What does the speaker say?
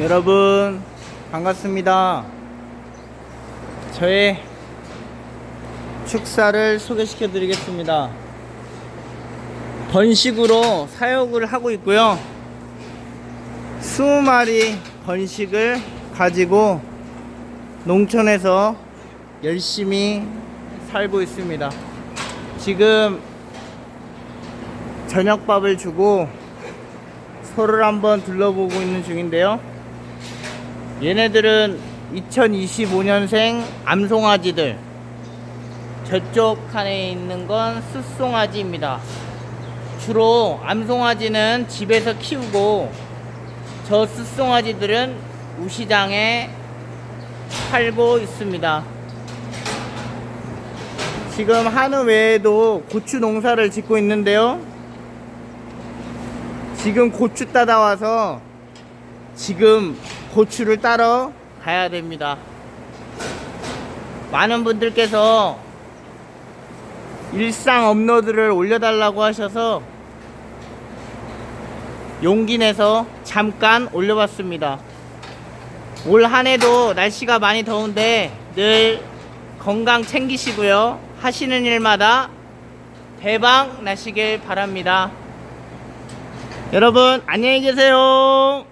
여러분 반갑습니다. 저의 축사를 소개시켜 드리겠습니다. 번식으로 사육을 하고 있고요. 20마리 번식을 가지고 농촌에서 열심히 살고 있습니다. 지금 저녁밥을 주고 소를 한번 둘러보고 있는 중인데요. 얘네들은 2025년생 암송아지들. 저쪽 칸에 있는 건 숫송아지입니다. 주로 암송아지는 집에서 키우고 저 숫송아지들은 우시장에 팔고 있습니다. 지금 한우 외에도 고추 농사를 짓고 있는데요. 지금 고추 따다 와서 지금 고추를 따러 가야 됩니다. 많은 분들께서 일상 업로드를 올려달라고 하셔서 용기 내서 잠깐 올려봤습니다. 올 한 해도 날씨가 많이 더운데 늘 건강 챙기시고요. 하시는 일마다 대박 나시길 바랍니다. 여러분, 안녕히 계세요.